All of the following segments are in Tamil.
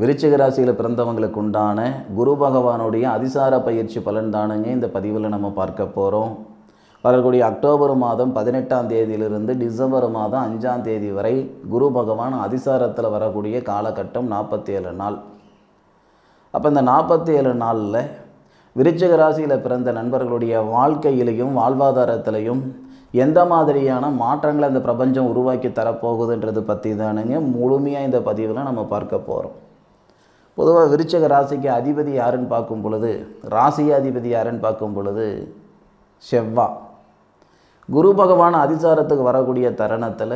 விருச்சிக ராசியில் பிறந்தவங்களுக்கு உண்டான குரு பகவானுடைய அதிசார பயிற்சி பலன் தானுங்க இந்த பதிவில் நம்ம பார்க்க போகிறோம் வரக்கூடிய அக்டோபர் மாதம் பதினெட்டாம் தேதியிலிருந்து டிசம்பர் மாதம் அஞ்சாம் தேதி வரை குரு பகவான் அதிசாரத்தில் வரக்கூடிய காலகட்டம் நாற்பத்தி ஏழு நாள். அப்போ இந்த நாற்பத்தி ஏழு நாளில் விருச்சிக ராசியில் பிறந்த நண்பர்களுடைய வாழ்க்கையிலையும் வாழ்வாதாரத்திலையும் எந்த மாதிரியான மாற்றங்களை இந்த பிரபஞ்சம் உருவாக்கி தரப்போகுதுன்றது பற்றி தானுங்க முழுமையாக இந்த பதிவில் நம்ம பார்க்க போகிறோம் பொதுவாக விருச்சக ராசிக்கு அதிபதி யாருன்னு பார்க்கும் பொழுது ராசி அதிபதி யாருன்னு பார்க்கும் பொழுது செவ்வா. குரு பகவான் அதிசாரத்துக்கு வரக்கூடிய தருணத்தில்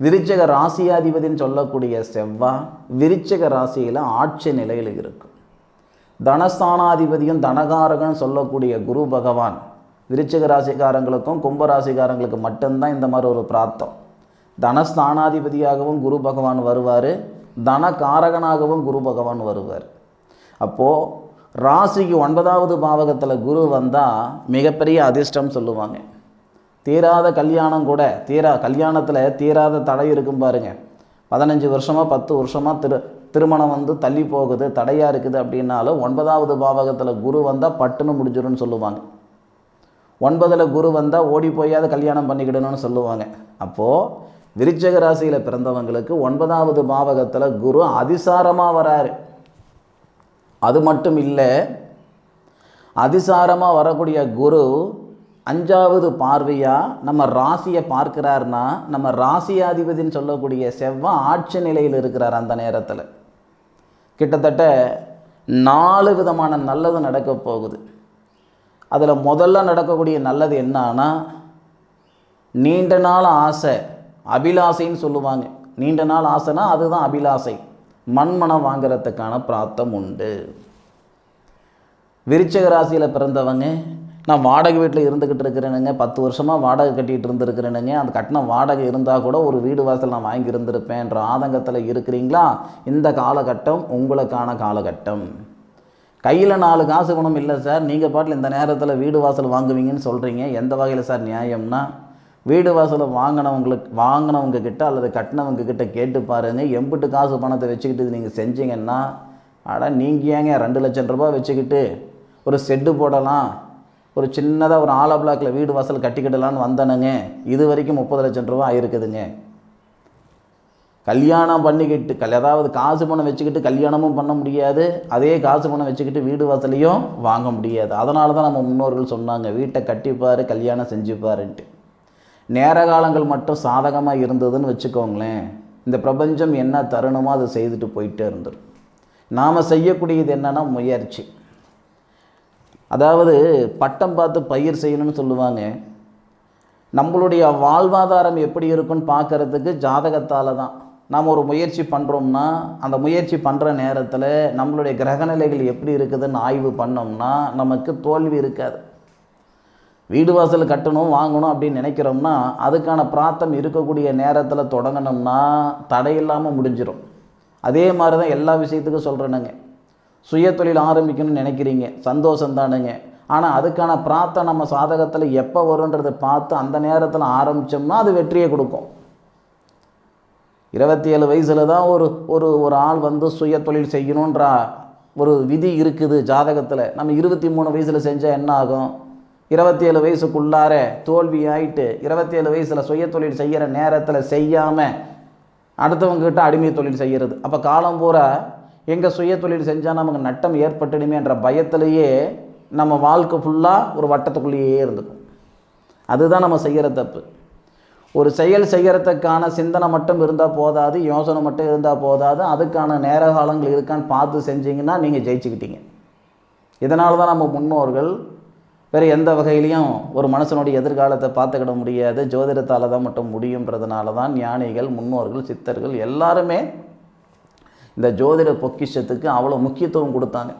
விருச்சக ராசியாதிபதின்னு சொல்லக்கூடிய செவ்வா விருச்சக ராசியில் ஆட்சி நிலையில் இருக்கும் தனஸ்தானாதிபதியும் தனகாரகன் சொல்லக்கூடிய குரு பகவான் விருச்சக ராசிக்காரங்களுக்கும் கும்பராசிக்காரங்களுக்கு மட்டும்தான் இந்த மாதிரி ஒரு பிராப்தம். தனஸ்தானாதிபதியாகவும் குரு பகவான் வருவார். தனகாரகனாகவும் குரு பகவான் வருவார். அப்போது ராசிக்கு ஒன்பதாவது பாவகத்தில் குரு வந்தால் மிகப்பெரிய அதிர்ஷ்டம் சொல்லுவாங்க. தீராத கல்யாணம் கூட தீரா கல்யாணத்தில் தீராத தடை இருக்கும் பாருங்கள் பதினஞ்சு வருஷமாக பத்து வருஷமாக திரு திருமணம் வந்து தள்ளி போகுது தடையாக இருக்குது அப்படின்னாலும் ஒன்பதாவது பாவகத்தில் குரு வந்தால் பட்டுன்னு முடிஞ்சிடும்னு சொல்லுவாங்க. ஒன்பதில் குரு வந்தால் ஓடி போயாவது கல்யாணம் பண்ணிக்கிடணும்னு சொல்லுவாங்க. அப்போது விருச்சக ராசியில் பிறந்தவங்களுக்கு ஒன்பதாவது பாவகத்தில் குரு அதிசாரமாக வராரு. அது மட்டும் இல்லை அதிசாரமாக வரக்கூடிய குரு அஞ்சாவது பார்வையாக நம்ம ராசியை பார்க்கிறார்னா நம்ம ராசியாதிபதின்னு சொல்லக்கூடிய செவ்வாய் ஆட்சி நிலையில் இருக்கிறார் அந்த நேரத்தில். கிட்டத்தட்ட நாலு விதமான நல்லது நடக்க போகுது. அதில் முதல்ல நடக்கக்கூடிய நல்லது என்னன்னா நீண்ட நாள் ஆசை அபிலாசைன்னு சொல்லுவாங்க. நீண்ட நாள் ஆசைனா அதுதான் அபிலாசை. மண்மனம் வாங்குறதுக்கான பிராப்தம் உண்டு. விருச்சக ராசியில் பிறந்தவங்க நான் வாடகை வீட்டில் இருந்துக்கிட்டு இருக்கிறேனுங்க பத்து வருஷமாக வாடகை கட்டிகிட்டு இருந்திருக்கிறேனுங்க. அந்த கட்டின வாடகை இருந்தால் கூட ஒரு வீடு வாசல் நான் வாங்கி இருந்திருப்பேன்ற ஆதங்கத்தில் இருக்கிறீங்களா? இந்த காலகட்டம் உங்களுக்கான காலகட்டம். கையில் நாலு காசு குணம் இல்லை சார். நீங்கள் பாட்டில் இந்த நேரத்தில் வீடு வாசல் வாங்குவீங்கன்னு சொல்கிறீங்க எந்த வகையில் சார் நியாயம்னா? வீடு வாசலை வாங்கினவங்களுக்கு வாங்கினவங்க கிட்ட அல்லது கட்டினவங்க கிட்ட கேட்டு பாருங்கள் எம்பிட்டு காசு பணத்தை வச்சுக்கிட்டு நீங்கள் செஞ்சீங்கன்னா அட நீங்கள் ஏங்க ரெண்டு லட்சம் ரூபாய் வச்சுக்கிட்டு ஒரு செட்டு போடலாம். ஒரு சின்னதாக ஒரு ஆலா பிளாக்கில் வீடு வாசல் கட்டிக்கிடலான்னு வந்தனுங்க. இது வரைக்கும் முப்பது லட்சம் ரூபா ஆயிருக்குதுங்க. கல்யாணம் பண்ணிக்கிட்டு கல் ஏதாவது காசு பணம் வச்சுக்கிட்டு கல்யாணமும் பண்ண முடியாது. அதே காசு பணம் வச்சுக்கிட்டு வீடு வாசலையும் வாங்க முடியாது. அதனால தான் நம்ம முன்னோர்கள் சொன்னாங்க வீட்டை கட்டிப்பார் கல்யாணம் செஞ்சுப்பாருன்ட்டு. நேர காலங்கள் மட்டும் சாதகமாக இருந்ததுன்னு வச்சுக்கோங்களேன். இந்த பிரபஞ்சம் என்ன தருணமோ அதை செய்துட்டு போயிட்டே இருந்துடும் நாம் செய்யக்கூடியது என்னென்னா முயற்சி. அதாவது பட்டம் பார்த்து பயிர் செய்யணும்னு சொல்லுவாங்க. நம்மளுடைய வாழ்வாதாரம் எப்படி இருக்குன்னு பார்க்கறதுக்கு ஜாதகத்தால் தான். நாம் ஒரு முயற்சி பண்ணுறோம்னா அந்த முயற்சி பண்ணுற நேரத்தில் நம்மளுடைய கிரகநிலைகள் எப்படி இருக்குதுன்னு ஆய்வு பண்ணோம்னா நமக்கு தோல்வி இருக்காது. வீடு வாசல் கட்டணும் வாங்கணும் அப்படின்னு நினைக்கிறோம்னா அதுக்கான பிராத்தம் இருக்கக்கூடிய நேரத்தில் தொடங்கினோம்னா தடையில்லாமல் முடிஞ்சிடும் அதே மாதிரி தான் எல்லா விஷயத்துக்கும் சொல்கிறேனுங்க சுய தொழில் ஆரம்பிக்கணும்னு நினைக்கிறீங்க சந்தோஷம் தானுங்க. ஆனால் அதுக்கான பிரார்த்தம் நம்ம சாதகத்தில் எப்போ வருன்றதை பார்த்து அந்த நேரத்தில் ஆரம்பித்தோம்னா அது வெற்றியை கொடுக்கும். இருபத்தி ஏழு வயசில் தான் ஒரு ஒரு ஒரு ஆள் வந்து சுய தொழில் செய்யணுன்ற ஒரு விதி இருக்குது ஜாதகத்தில். நம்ம இருபத்தி மூணு வயசில் செஞ்சால் என்ன ஆகும்? இருபத்தி ஏழு வயசுக்குள்ளார தோல்வி ஆயிட்டு இருபத்தி ஏழு வயசில் சுய தொழில் செய்கிற நேரத்தில் செய்யாமல் அடுத்தவங்ககிட்ட அடிமை தொழில் செய்கிறது அப்போ காலம் பூரா எங்கள் சுய தொழில் செஞ்சால் நமக்கு நட்டம் ஏற்பட்டுடுமேன்ற பயத்திலேயே நம்ம வாழ்க்கை ஃபுல்லாக ஒரு வட்டத்துக்குள்ளேயே இருந்துக்கும். அதுதான் நம்ம செய்கிற தப்பு. ஒரு செயல் செய்கிறதுக்கான சிந்தனை மட்டும் இருந்தால் போதாது யோசனை மட்டும் இருந்தால் போதாது அதுக்கான நேர காலங்கள் இருக்கான்னு பார்த்து செஞ்சீங்கன்னா நீங்கள் ஜெயிச்சுக்கிட்டீங்க. இதனால தான் நம்ம முன்னோர்கள் வேறு எந்த வகையிலையும் ஒரு மனுஷனுடைய எதிர்காலத்தை பார்த்துக்கிட முடியாது. ஜோதிடத்தால் தான் மட்டும் முடியுன்றதுனால தான் ஞானிகள் முன்னோர்கள் சித்தர்கள் எல்லாருமே இந்த ஜோதிட பொக்கிஷத்துக்கு அவ்வளோ முக்கியத்துவம் கொடுத்தாங்க.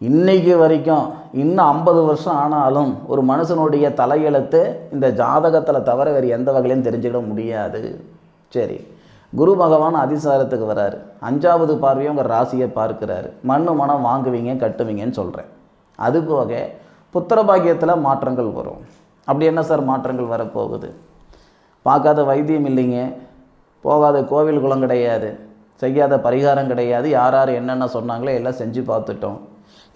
இன்னைக்கு வரைக்கும் இன்னும் ஐம்பது வருஷம் ஆனாலும் ஒரு மனுஷனுடைய தலையெழுத்து இந்த ஜாதகத்தில் தவிர வேறு எந்த வகையிலையும் தெரிஞ்சுக்கிட முடியாது. சரி குரு பகவான் அதிசாரத்துக்கு வராரு. அஞ்சாவது பார்வையும் உங்கள் ராசியை பார்க்குறாரு. மண்ணு மனம் வாங்குவீங்க கட்டுவீங்கன்னு சொல்கிறேன் அது புத்திர பாக்கியத்தில் மாற்றங்கள் வரும். அப்படி என்ன சார் மாற்றங்கள் வரப்போகுது? பார்க்காத வைத்தியம் இல்லைங்க. போகாத கோவில் குளம் கிடையாது. செய்யாத பரிகாரம் கிடையாது. யார் யார் என்னென்ன சொன்னாங்களோ எல்லாம் செஞ்சு பார்த்துட்டோம்.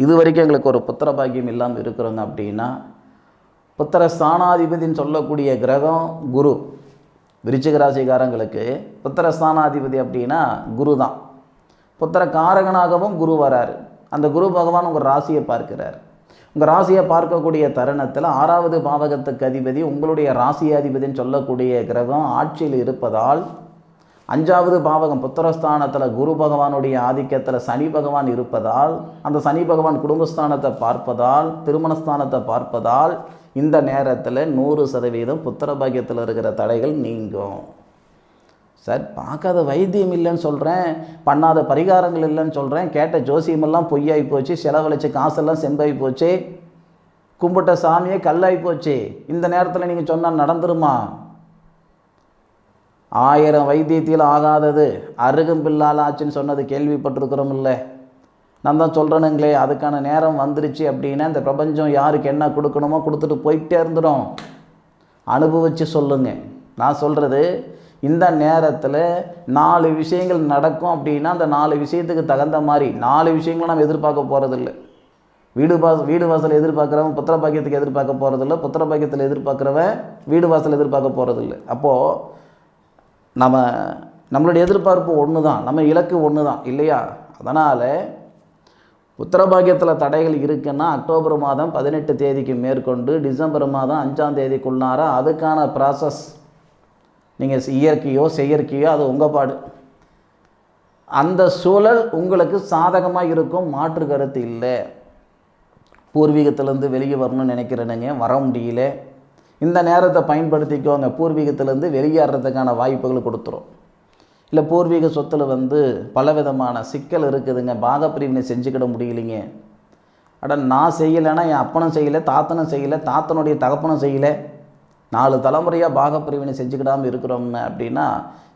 இது வரைக்கும் எங்களுக்கு ஒரு புத்திர பாக்கியம் இல்லாமல் இருக்கிறோங்க அப்படின்னா புத்திர ஸ்தானாதிபதின்னு சொல்லக்கூடிய கிரகம் குரு. விருச்சிக ராசிக்காரங்களுக்கு புத்திர ஸ்தானாதிபதி அப்படின்னா குரு தான். புத்திர காரகனாகவும் குரு வராரு. அந்த குரு பகவான் உங்கள் ராசியை பார்க்கிறார். உங்கள் ராசியை பார்க்கக்கூடிய தருணத்தில் ஆறாவது பாவகத்துக்கு அதிபதி உங்களுடைய ராசியாதிபதின்னு சொல்லக்கூடிய கிரகம் ஆட்சியில் இருப்பதால் அஞ்சாவது பாவகம் புத்திரஸ்தானத்தில் குரு பகவானுடைய ஆதிக்கத்தில் சனி பகவான் இருப்பதால் அந்த சனி பகவான் குடும்பஸ்தானத்தை பார்ப்பதால் திருமணஸ்தானத்தை பார்ப்பதால் இந்த நேரத்தில் நூறு சதவீதம் புத்திர பாக்கியத்தில் இருக்கிற தடைகள் நீங்கும். சார் பார்க்காத வைத்தியம் இல்லைன்னு சொல்கிறேன் பண்ணாத பரிகாரங்கள் இல்லைன்னு சொல்கிறேன் கேட்ட ஜோசியமெல்லாம் பொய்யாகி போச்சு செலவழிச்ச காசெல்லாம் செம்பாகி போச்சு கும்பிட்ட சாமியே கல்லாகி போச்சு இந்த நேரத்தில் நீங்கள் சொன்னால் நடந்துருமா? ஆயிரம் வைத்தியத்தில் ஆகாதது அருகும் பில்லால் ஆச்சுன்னு சொன்னது கேள்விப்பட்டிருக்கிறோம் இல்லை? நான் தான் சொல்கிறேனுங்களே அதுக்கான நேரம் வந்துருச்சு அப்படின்னா இந்த பிரபஞ்சம் யாருக்கு என்ன கொடுக்கணுமோ கொடுத்துட்டு போயிட்டே இருந்துடும். அனுபவித்து சொல்லுங்கள் நான் சொல்கிறது இந்த நேரத்தில் நாலு விஷயங்கள் நடக்கும் அப்படின்னா அந்த நாலு விஷயத்துக்கு தகுந்த மாதிரி நாலு விஷயங்களும் நம்ம எதிர்பார்க்க போகிறதில்ல வீடு வாச வீடு வாசல் எதிர்பார்க்குறவன் புத்திர பாக்கியத்துக்கு எதிர்பார்க்க போகிறதில்ல புத்திர பாக்கியத்தில் எதிர்பார்க்குறவன் வீடு வாசல் எதிர்பார்க்க போகிறதில்ல அப்போது நம்ம நம்மளுடைய எதிர்பார்ப்பு ஒன்று தான் நம்ம இலக்கு ஒன்று தான் இல்லையா? அதனால் உத்தரபாகியத்தில் தடைகள் இருக்குன்னா அக்டோபர் மாதம் பதினெட்டு தேதிக்கு மேற்கொண்டு டிசம்பர் மாதம் அஞ்சாம் தேதிக்குள்ளார அதுக்கான ப்ராசஸ் நீங்கள் இயற்கையோ செயற்கையோ அது உங்கள் பாடு. அந்த சூழல் உங்களுக்கு சாதகமாக இருக்கும் மாற்று கருத்து இல்லை. பூர்வீகத்திலேருந்து வெளியே வரணும்னு நினைக்கிறேனுங்க வர முடியல. இந்த நேரத்தை பயன்படுத்திக்கோங்க பூர்வீகத்திலேருந்து வெளியேறதுக்கான வாய்ப்புகள் கொடுத்துரும். இல்லை பூர்வீக சொத்தில் வந்து பலவிதமான சிக்கல் இருக்குதுங்க பாகப்பிரிவினை செஞ்சுக்கிட முடியலைங்க. அட நான் செய்யலைன்னா என் அப்பனும் செய்யலை தாத்தனும் செய்யலை தாத்தனுடைய தகப்பனும் செய்யலை. நாலு தலைமுறையாக பாகப்பிரிவினை செஞ்சுக்கிடாமல் இருக்கிறோம்னு அப்படின்னா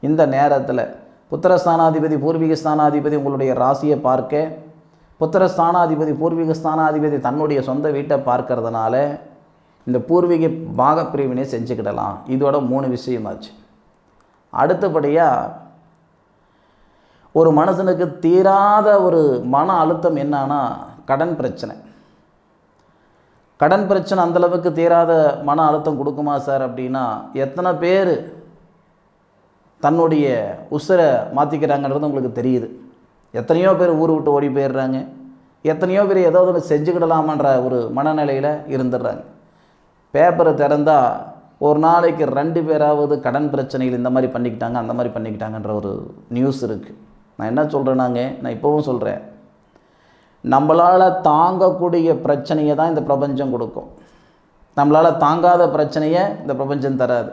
இந்த நேரத்தில் புத்திரஸ்தானாதிபதி பூர்வீக ஸ்தானாதிபதி உங்களுடைய ராசியை பார்க்க புத்திரஸ்தானாதிபதி பூர்வீக ஸ்தானாதிபதி தன்னுடைய சொந்த வீட்டை பார்க்கறதுனால இந்த பூர்வீக பாகப்பிரிவினை செஞ்சுக்கிடலாம். இதோட மூணு விஷயமாச்சு. அடுத்தபடியாக ஒரு மனுஷனுக்கு தீராத ஒரு மன அழுத்தம் என்னன்னா கடன் பிரச்சனை. கடன் பிரச்சனை அந்தளவுக்கு தீராத மன அழுத்தம் கொடுக்குமா சார் அப்படின்னா எத்தனை பேர் தன்னுடைய உசுரை மாற்றிக்கிறாங்கன்றது உங்களுக்கு தெரியுது. எத்தனையோ பேர் ஊர் விட்டு ஓடி போயிடுறாங்க. எத்தனையோ பேர் ஏதாவது ஒன்று செஞ்சுக்கிடலாமன்ற ஒரு மனநிலையில் இருந்துடுறாங்க. பேப்பரை திறந்தால் ஒரு நாளைக்கு ரெண்டு பேராவது கடன் பிரச்சனைகள் இந்த மாதிரி பண்ணிக்கிட்டாங்க அந்த மாதிரி பண்ணிக்கிட்டாங்கன்ற ஒரு நியூஸ் இருக்குது நான் என்ன சொல்கிறேன்னாங்க நான் இப்போவும் சொல்கிறேன் நம்மளால் தாங்கக்கூடிய பிரச்சனையை தான் இந்த பிரபஞ்சம் கொடுக்கும். நம்மளால் தாங்காத பிரச்சனையை இந்த பிரபஞ்சம் தராது.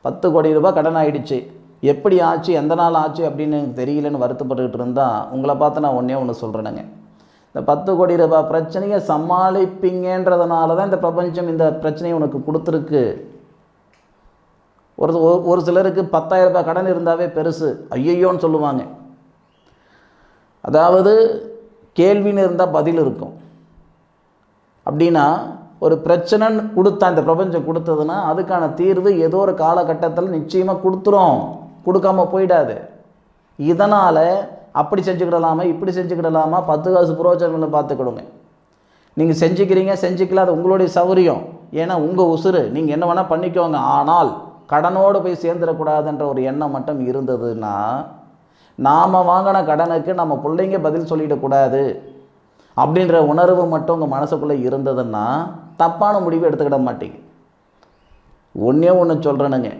பத்து கோடி ரூபாய் கடன் ஆகிடுச்சு எப்படி ஆச்சு? எந்த நாள் ஆச்சு? அப்படின்னு எனக்கு தெரியலன்னு வருத்தப்பட்டுக்கிட்டு இருந்தால் உங்களை பார்த்து நான் ஒன்றே ஒன்று சொல்கிறேனுங்க இந்த பத்து கோடி ரூபாய் பிரச்சனையை சமாளிப்பீங்கன்றதுனால தான் இந்த பிரபஞ்சம் இந்த பிரச்சனையை உனக்கு கொடுத்துருக்கு. ஒரு ஒரு- ஒரு சிலருக்கு பத்தாயிரம் ரூபாய் கடன் இருந்தாவே பெருசு. ஐயையோன்னு சொல்லுவாங்க. அதாவது கேள்வின்னு இருந்தால் பதில் இருக்கும். அப்படின்னா ஒரு பிரச்சனைன்னு கொடுத்தா இந்த பிரபஞ்சம் கொடுத்ததுன்னா அதுக்கான தீர்வு ஏதோ ஒரு காலகட்டத்தில் நிச்சயமாக கொடுத்துரும். கொடுக்காம போயிடாது. இதனால் அப்படி செஞ்சுக்கிடலாமா இப்படி செஞ்சுக்கிடலாமா பத்து காசு புரோஜனங்களை பார்த்துக்கிடுங்க. நீங்கள் செஞ்சுக்கிறீங்க செஞ்சுக்கல அது உங்களுடைய சௌரியம். ஏன்னா உங்கள் உசுறு. நீங்கள் என்ன வேணால் பண்ணிக்கோங்க. ஆனால் கடனோடு போய் சேர்ந்துடக்கூடாதுன்ற ஒரு எண்ணம் மட்டும் இருந்ததுன்னா நாம் வாங்கின கடனுக்கு நம்ம பிள்ளைங்க பதில் சொல்லிடக்கூடாது அப்படின்ற உணர்வு மட்டும் உங்கள் மனசுக்குள்ளே இருந்ததுன்னா தப்பான முடிவு எடுத்துக்கிட மாட்டீங்க. ஒன்றே ஒன்று சொல்கிறேனுங்க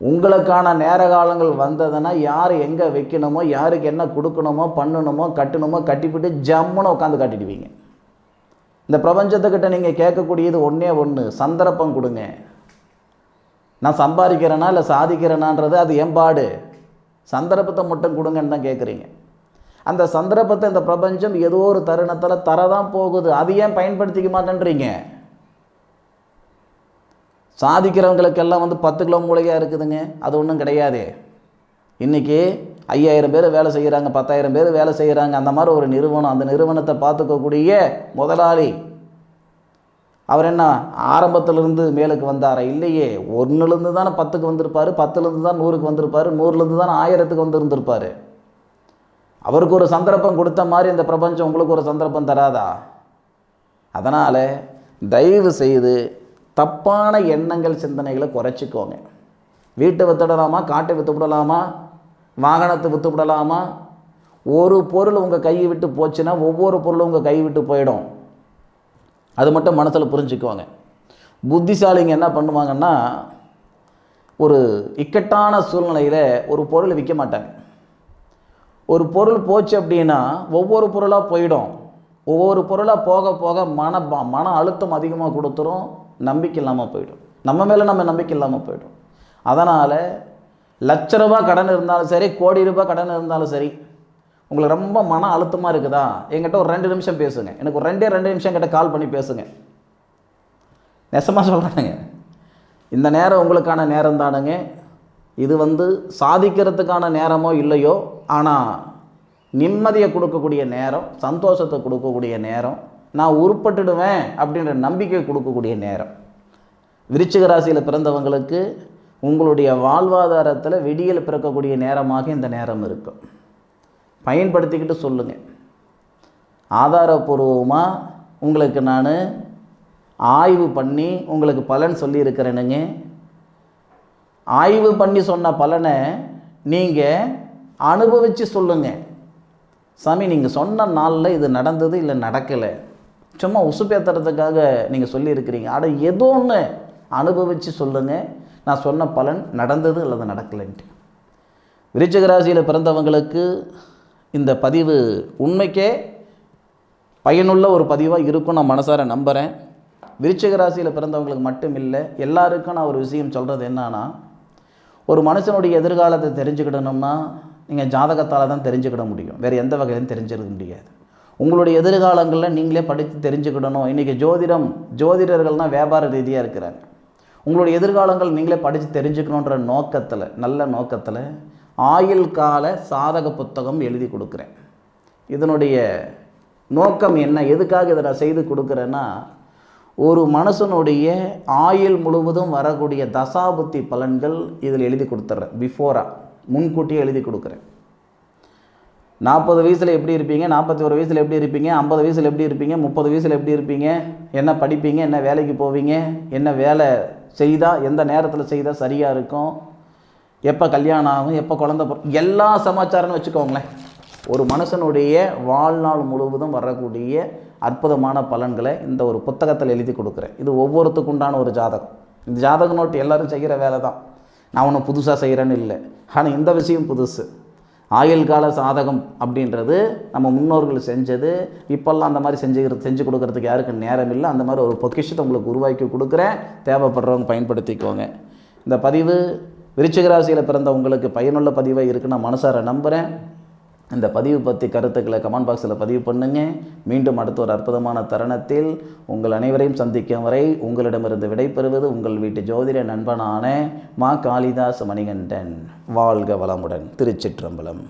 உங்களுக்கான நேர காலங்கள் வந்ததுன்னா யார் எங்கே வைக்கணுமோ யாருக்கு என்ன கொடுக்கணுமோ பண்ணணுமோ கட்டணுமோ கட்டிவிட்டு ஜம்முன்னு உட்காந்து கட்டிடுவீங்க. இந்த பிரபஞ்சத்துக்கிட்ட நீங்கள் கேட்கக்கூடியது ஒன்றே ஒன்று சந்தர்ப்பம் கொடுங்க. நான் சம்பாதிக்கிறேனா இல்லை சாதிக்கிறேனான்றது அது எம்பாடு சந்தர்ப்பத்தை மட்டும் கொடுங்கன்னு தான் கேட்குறீங்க அந்த சந்தர்ப்பத்தை இந்த பிரபஞ்சம் ஏதோ ஒரு தருணத்தில் தரதான் போகுது. அது ஏன் பயன்படுத்திக்க மாட்டேன்றீங்க? சாதிக்கிறவங்களுக்கெல்லாம் வந்து பத்து கிலோ மூளையாக இருக்குதுங்க. அது ஒன்றும் கிடையாது. இன்றைக்கி ஐயாயிரம் பேர் வேலை செய்கிறாங்க பத்தாயிரம் பேர் வேலை செய்கிறாங்க அந்த மாதிரி ஒரு நிறுவனம் அந்த நிறுவனத்தை பார்த்துக்கக்கூடிய முதலாளி அவர் என்ன ஆரம்பத்திலிருந்து மேலுக்கு வந்தாரா? இல்லையே. ஒன்றுலேருந்து தானே பத்துக்கு வந்திருப்பார் பத்துலேருந்து தான் நூறுக்கு வந்திருப்பார் நூறுலேருந்து தான் ஆயிரத்துக்கு வந்திருந்திருப்பார். அவருக்கு ஒரு சந்தர்ப்பம் கொடுத்த மாதிரி இந்த பிரபஞ்சம் உங்களுக்கு ஒரு சந்தர்ப்பம் தராதா? அதனால் தயவு செய்து தப்பான எண்ணங்கள் சிந்தனைகளை குறைச்சிக்கோங்க. வீட்டை வித்துடலாமா காட்டை விற்று விடலாமா வாகனத்தை விற்று விடலாமா ஒரு பொருள் உங்கள் கையை விட்டு போச்சுன்னா ஒவ்வொரு பொருளும் உங்கள் கை விட்டு போயிடும். அது மட்டும் மனசில் புரிஞ்சுக்குவாங்க. புத்திசாலிங்க என்ன பண்ணுவாங்கன்னா ஒரு இக்கட்டான சூழ்நிலையில் ஒரு பொருள் விற்க மாட்டாங்க. ஒரு பொருள் போச்சு அப்படின்னா ஒவ்வொரு பொருளாக போயிடும். ஒவ்வொரு பொருளாக போக போக மன ப- மன அழுத்தம் அதிகமாக கொடுத்துரும் நம்பிக்கை இல்லாமல் போயிடும். நம்ம மேலே நம்ம நம்பிக்கை இல்லாமல் போயிடும். அதனால் லட்ச ரூபாய் கடன் இருந்தாலும் சரி கோடி ரூபாய் கடன் இருந்தாலும் சரி உங்களுக்கு ரொம்ப மன அழுத்தமாக இருக்குதா? என்கிட்ட ஒரு ரெண்டு நிமிஷம் பேசுங்க. எனக்கு ஒரு ரெண்டே ரெண்டு நிமிஷம் கிட்ட கால் பண்ணி பேசுங்க. நெசமாக சொல்கிறேனுங்க இந்த நேரம் உங்களுக்கான நேரம் தானுங்க. இது வந்து சாதிக்கிறதுக்கான நேரமோ இல்லையோ ஆனால் நிம்மதியை கொடுக்கக்கூடிய நேரம் சந்தோஷத்தை கொடுக்கக்கூடிய நேரம் நான் உருப்பட்டுடுவேன் அப்படின்ற நம்பிக்கை கொடுக்கக்கூடிய நேரம். விருச்சிக ராசியில் பிறந்தவங்களுக்கு உங்களுடைய வாழ்வாதாரத்தில் விடியல் பிறக்கக்கூடிய நேரமாக இந்த நேரம் இருக்கும். பயன்படுத்திக்கிட்டு சொல்லுங்கள் ஆதாரபூர்வமாக உங்களுக்கு நான் ஆய்வு பண்ணி உங்களுக்கு பலன் சொல்லியிருக்கிறேனுங்க. ஆய்வு பண்ணி சொன்ன பலனை நீங்கள் அனுபவித்து சொல்லுங்கள் சாமி நீங்கள் சொன்ன நாளில் இது நடந்தது இல்லை நடக்கலை. சும்மா உசுப்பேத்துறதுக்காக நீங்கள் சொல்லியிருக்கிறீங்க. அட ஏதோ ஒன்று அனுபவித்து சொல்லுங்கள் நான் சொன்ன பலன் நடந்தது அல்லது நடக்கலைன்ட்டு. விருச்சிக ராசியில் பிறந்தவங்களுக்கு இந்த பதிவு உண்மைக்கே பயனுள்ள ஒரு பதிவாக இருக்கும் நான் மனசார நம்புகிறேன் விருச்சிக ராசியில் பிறந்தவங்களுக்கு மட்டும் இல்லை எல்லாருக்கும் நான் ஒரு விஷயம் சொல்கிறது என்னன்னா ஒரு மனுஷனுடைய எதிர்காலத்தை தெரிஞ்சுக்கிடணும்னா நீங்கள் ஜாதகத்தால் தான் தெரிஞ்சுக்கிட முடியும். வேறு எந்த வகையிலும் தெரிஞ்சுக்க முடியாது. உங்களுடைய எதிர்காலங்களில் நீங்களே படித்து தெரிஞ்சுக்கிடணும். இன்றைக்கி ஜோதிடம் ஜோதிடர்கள்னால் வியாபார ரீதியாக இருக்கிறாங்க. உங்களுடைய எதிர்காலங்கள் நீங்களே படித்து தெரிஞ்சுக்கணுன்ற நோக்கத்தில் நல்ல நோக்கத்தில் ஆயுள் கால சாதக புத்தகம் எழுதி கொடுக்குறேன். இதனுடைய நோக்கம் என்ன? எதுக்காக இதை நான் செய்து கொடுக்குறேன்னா ஒரு மனுஷனுடைய ஆயுள் முழுவதும் வரக்கூடிய தசாபுத்தி பலன்கள் இதில் எழுதி கொடுத்துட்றேன் பிஃபோராக முன்கூட்டியே எழுதி கொடுக்குறேன். நாற்பது வயசில் எப்படி இருப்பீங்க? நாற்பத்தி ஒரு வயசில் எப்படி இருப்பீங்க? ஐம்பது வயசில் எப்படி இருப்பீங்க? முப்பது வயசில் எப்படி இருப்பீங்க? என்ன படிப்பீங்க? என்ன வேலைக்கு போவீங்க? என்ன வேலை செய்தால் எந்த நேரத்தில் செய்தால் சரியாக இருக்கும்? எப்போ கல்யாணம் ஆகும் எப்போ குழந்த எல்லா சமாச்சாரம்னு வச்சுக்கோங்களேன். ஒரு மனுஷனுடைய வாழ்நாள் முழுவதும் வரக்கூடிய அற்புதமான பலன்களை இந்த ஒரு புத்தகத்தில் எழுதி கொடுக்குறேன். இது ஒவ்வொருத்துக்குண்டான ஒரு ஜாதகம். இந்த ஜாதக நோட்டு எல்லாரும் செய்கிற வேலை தான் நான் ஒன்றும் புதுசாக செய்கிறேன்னு இல்லை. ஆனால் இந்த விஷயம் புதுசு. ஆயுள் கால சாதகம் அப்படின்றது நம்ம முன்னோர்கள் செஞ்சது. இப்போல்லாம் அந்த மாதிரி செஞ்சுக்கிற செஞ்சு கொடுக்கறதுக்கு யாருக்கும் நேரம் இல்லை. அந்த மாதிரி ஒரு பொக்கிஷத்தை உங்களுக்கு உருவாக்கி கொடுக்குறேன். தேவைப்படுறவங்க பயன்படுத்திக்கோங்க. இந்த பதிவு விருச்சிக ராசியில் பிறந்த உங்களுக்கு பயனுள்ள பதிவாக இருக்குன்னு நான் மனசார நம்புகிறேன் இந்த பதிவு பற்றி கருத்துக்களை கமெண்ட் பாக்ஸில் பதிவு பண்ணுங்க. மீண்டும் அடுத்த ஒரு அற்புதமான தருணத்தில் உங்கள் அனைவரையும் சந்திக்கும் வரை உங்களிடமிருந்து விடைபெறுவது உங்கள் வீட்டு ஜோதிட நண்பனான மா காளிதாஸ் மணிகண்டன். வாழ்க வளமுடன் திருச்சிற்றம்பலம்.